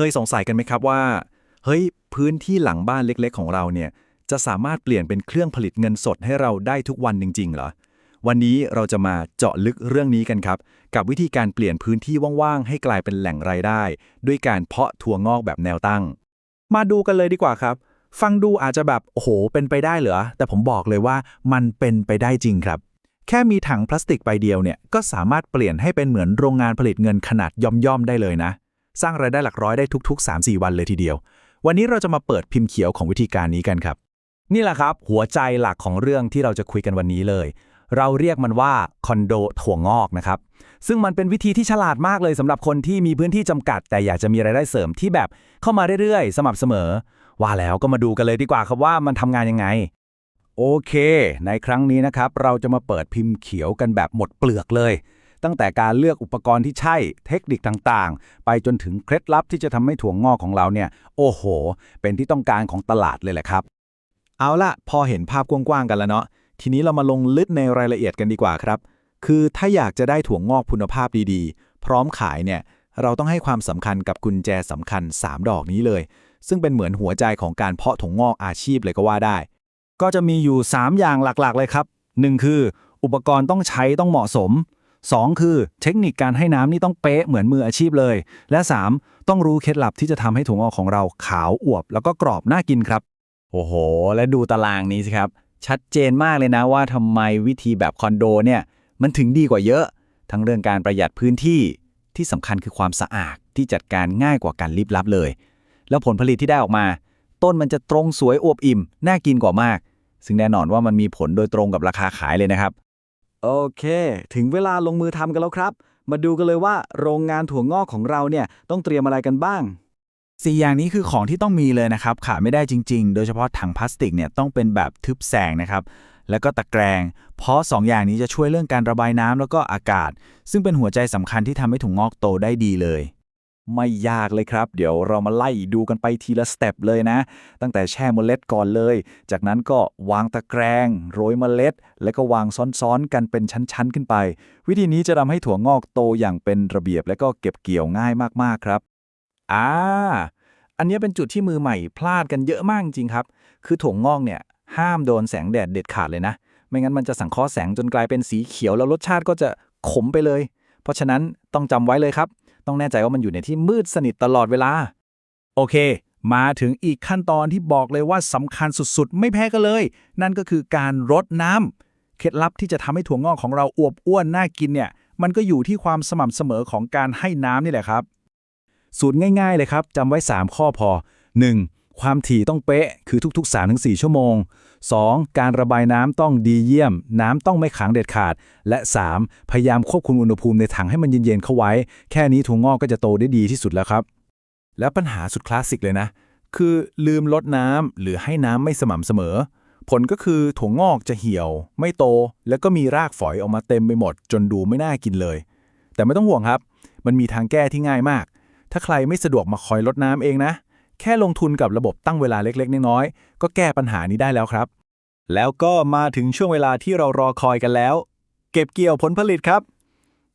เคยสงสัยกันไหมครับว่า เฮ้ย พื้นที่หลังบ้านเล็กๆ ของเราเนี่ย จะสามารถเปลี่ยนเป็นเครื่องผลิตเงินสดให้เราได้ทุกวันจริง ๆ เหรอ วันนี้เราจะมาเจาะลึกเรื่องนี้กันครับ กับวิธีการเปลี่ยนพื้นที่ว่างๆ ให้กลายเป็นแหล่งรายได้ ด้วยการเพาะถั่วงอกแบบแนวตั้ง มาดูกันเลยดีกว่าครับ ฟังดูอาจจะแบบ โอ้โห เป็นไปได้เหรอ แต่ผมบอกเลยว่ามันเป็นไปได้จริงครับ แค่มีถังพลาสติกใบเดียวเนี่ย ก็สามารถเปลี่ยนให้เป็นเหมือนโรงงานผลิตเงินขนาดย่อมๆ ได้เลยนะ สร้างรายได้หลักร้อยได้ทุก ๆ 3-4 วันเลยทีเดียว วันนี้เราจะมาเปิดพิมพ์เขียวของวิธีการนี้กันครับ นี่แหละครับ หัวใจหลักของเรื่องที่เราจะคุยกันวันนี้เลย เราเรียกมันว่าคอนโดถั่วงอกนะครับซึ่งมันเป็นวิธีที่ฉลาดมากเลยสำหรับคนที่มีพื้นที่จำกัด แต่อยากจะมีรายได้เสริมที่แบบเข้ามาเรื่อยๆ สม่ำเสมอ ว่าแล้วก็มาดูกันเลยดีกว่าครับว่ามันทำงานยังไงโอเค ในครั้งนี้นะครับ เราจะมาเปิดพิมพ์เขียวกันแบบหมดเปลือกเลย ตั้งแต่การเลือกอุปกรณ์ที่ใช่ เทคนิคต่างๆ ไปจนถึงเคล็ดลับที่จะทำให้ถั่วงอกของเราเนี่ย โอ้โห เป็นที่ต้องการของตลาดเลยแหละครับ เอาละพอเห็นภาพกว้างๆกันแล้วเนาะ ทีนี้เรามาลงลึกในรายละเอียดกันดีกว่าครับ คือถ้าอยากจะได้ถั่วงอกคุณภาพดีๆ พร้อมขายเนี่ย เราต้องให้ความสำคัญกับกุญแจสำคัญ 3 ดอกนี้เลย ซึ่งเป็นเหมือนหัวใจของการเพาะถั่วงอกอาชีพเลยก็ว่าได้ ก็จะมีอยู่ 3 อย่างหลักๆ เลยครับ 1 คือ อุปกรณ์ต้องใช้ต้องเหมาะสม 2 คือเทคนิคการให้น้ำนี่ต้องเป๊ะเหมือนมืออาชีพเลย และ 3 ต้องรู้เคล็ดลับที่จะทำให้ถั่วงอกของเราขาวอวบ แล้วก็กรอบน่ากินครับ โอ้โห และดูตารางนี้สิครับ ชัดเจนมากเลยนะว่าทำไมวิธีแบบคอนโดเนี่ยมันถึงดีกว่าเยอะ ทั้งเรื่องการประหยัดพื้นที่ที่สำคัญคือความสะอาดที่จัดการง่ายกว่าการลิบลับเลย แล้วผลผลิตที่ได้ออกมา ต้นมันจะตรงสวยอวบอิ่มน่ากินกว่ามาก ซึ่งแน่นอนว่ามันมีผลโดยตรงกับราคาขายเลยนะครับ โอเค ถึงเวลาลงมือทำกันแล้วครับ มาดูกันเลยว่าโรงงานถั่วงอกของเราเนี่ยต้องเตรียมอะไรกันบ้าง สี่อย่างนี้คือของที่ต้องมีเลยนะครับ ขาดไม่ได้จริง ๆ โดยเฉพาะถังพลาสติกเนี่ยต้องเป็นแบบทึบแสงนะครับ แล้วก็ตะแกรง เพราะ 2 อย่างนี้จะช่วยเรื่องการระบายน้ำแล้วก็อากาศ ซึ่งเป็นหัวใจสำคัญที่ทำให้ถุงงอกโตได้ดีเลย ไม่ยากเลยครับ เดี๋ยวเรามาไล่ดูกันไปทีละสเต็ปเลยนะ ตั้งแต่แช่เมล็ดก่อนเลย จากนั้นก็วางตะแกรงโรยเมล็ด แล้วก็วางซ้อนๆกันเป็นชั้นๆขึ้นไป วิธีนี้จะทำให้ถั่วงอกโตอย่างเป็นระเบียบ และก็เก็บเกี่ยวง่ายมากๆครับอ่าอันนี้เป็นจุดที่มือใหม่พลาดกันเยอะมากจริงครับ คือถั่วงอกเนี่ยห้ามโดนแสงแดดเด็ดขาดเลยนะ ไม่งั้นมันจะสังเคราะห์แสงจนกลายเป็นสีเขียวแล้วรสชาติก็จะขมไปเลย เพราะฉะนั้นต้องจำไว้เลยครับ ต้องแน่ใจว่ามันอยู่ในที่มืดสนิทตลอดเวลา โอเค มาถึงอีกขั้นตอนที่บอกเลยว่าสำคัญสุดๆ ไม่แพ้กันเลย นั่นก็คือการรดน้ำเคล็ดลับที่จะทำให้ถั่วงอกของเราอวบอ้วนน่ากินเนี่ยมันก็อยู่ที่ความสม่ำเสมอของการให้น้ำนี่แหละครับ สูตรง่าย ๆ เลยครับจำไว้ 3 ข้อพอ 1. ความถี่ต้องเป๊ะ คือทุกๆ 3-4 ชั่วโมง 2. การระบายน้ำต้องดีเยี่ยม น้ำต้องไม่ขังเด็ดขาด และ 3. พยายามควบคุมอุณหภูมิในถังให้มันเย็นๆเข้าไว้ แค่นี้ถั่วงอกก็จะโตได้ดีที่สุดแล้วครับ แล้วปัญหาสุดคลาสสิกเลยนะ คือลืมลดน้ำหรือให้น้ำไม่สม่ำเสมอ ผลก็คือถั่วงอกจะเหี่ยว ไม่โต แล้วก็มีรากฝอยออกมาเต็มไปหมด จนดูไม่น่ากินเลย แต่ไม่ต้องห่วงครับ มันมีทางแก้ที่ง่ายมาก ถ้าใครไม่สะดวกมาคอยลดน้ำเองนะ แค่ลงทุนกับระบบตั้งเวลาเล็ก ๆ น้อยๆก็แก้ปัญหานี้ได้แล้วครับ แล้วก็มาถึงช่วงเวลาที่เรารอคอยกันแล้ว เก็บเกี่ยวผลผลิตครับ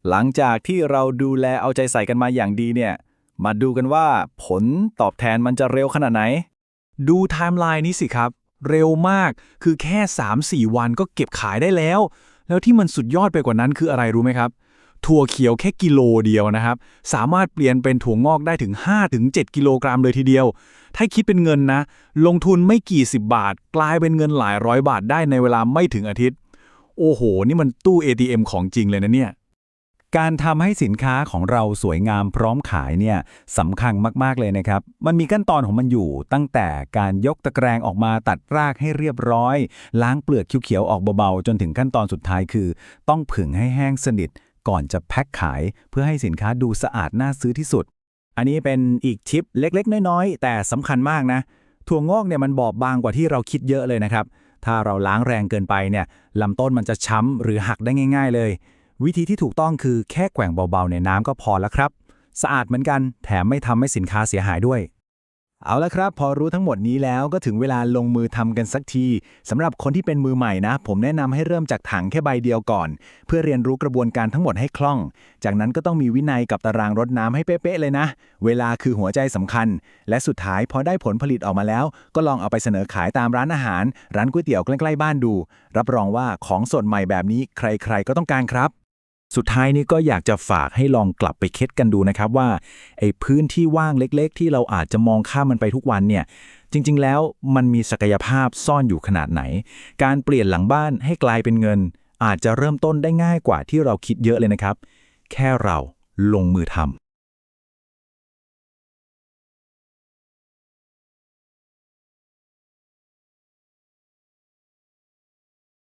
หลังจากที่เราดูแลเอาใจใส่กันมาอย่างดีเนี่ย มาดูกันว่าผลตอบแทนมันจะเร็วขนาดไหน ดูไทม์ไลน์นี้สิครับ เร็วมากคือแค่ 3-4 วันก็เก็บขายได้แล้ว แล้วที่มันสุดยอดไปกว่านั้นคืออะไรรู้ไหมครับ ถั่วเขียวแค่กิโลเดียวนะครับ สามารถเปลี่ยนเป็นถั่วงอกได้ถึง 5-7 กิโลกรัมเลยทีเดียว ถ้าคิดเป็นเงินนะ ลงทุนไม่กี่สิบบาท กลายเป็นเงินหลายร้อยบาทได้ในเวลาไม่ถึงอาทิตย์ โอ้โห นี่มันตู้ ATM ของจริงเลยนะเนี่ยการทำให้สินค้าของเราสวยงามพร้อมขายเนี่ยสำคัญมาก ๆ เลยนะครับ มันมีขั้นตอนของมันอยู่ ตั้งแต่การยกตะแกรงออกมาตัดรากให้เรียบร้อย ล้างเปลือกเขียวๆออกเบา ๆ จนถึงขั้นตอนสุดท้ายคือ ต้องผึ่งให้แห้งสนิท ก่อนจะแพ็คขายเพื่อให้สินค้าดูสะอาดน่าซื้อที่สุด อันนี้เป็นอีกทิปเล็กๆ น้อยๆ แต่สำคัญมากนะ ถั่วงอกเนี่ยมันบอบบางกว่าที่เราคิดเยอะเลยนะครับ ถ้าเราล้างแรงเกินไปเนี่ยลำต้นมันจะช้ำหรือหักได้ง่าย ๆ เลย วิธีที่ถูกต้องคือแค่แกว่งเบาๆ ในน้ำก็พอแล้วครับ สะอาดเหมือนกัน แถมไม่ทำให้สินค้าเสียหายด้วย เอาละครับ พอรู้ทั้งหมดนี้แล้วก็ถึงเวลาลงมือทำกันสักทีสำหรับคนที่เป็นมือใหม่นะ ผมแนะนำให้เริ่มจากถังแค่ใบเดียวก่อน เพื่อเรียนรู้กระบวนการทั้งหมดให้คล่อง จากนั้นก็ต้องมีวินัยกับตารางรดน้ำให้เป๊ะๆเลยนะ เวลาคือหัวใจสำคัญ และสุดท้ายพอได้ผลผลิตออกมาแล้ว ก็ลองเอาไปเสนอขายตามร้านอาหาร ร้านก๋วยเตี๋ยวใกล้ๆบ้านดู รับรองว่าของสดใหม่แบบนี้ใครๆก็ต้องการครับ สุดท้ายนี้ก็อยากจะฝากให้ลองกลับไปคิดกันดูนะครับว่าไอ้พื้นที่ว่างเล็ก ๆ ที่เราอาจจะมองข้ามมันไปทุกวันเนี่ยจริง ๆ แล้วมันมีศักยภาพซ่อนอยู่ขนาดไหน การเปลี่ยนหลังบ้านให้กลายเป็นเงิน อาจจะเริ่มต้นได้ง่ายกว่าที่เราคิดเยอะเลยนะครับ แค่เราลงมือทำ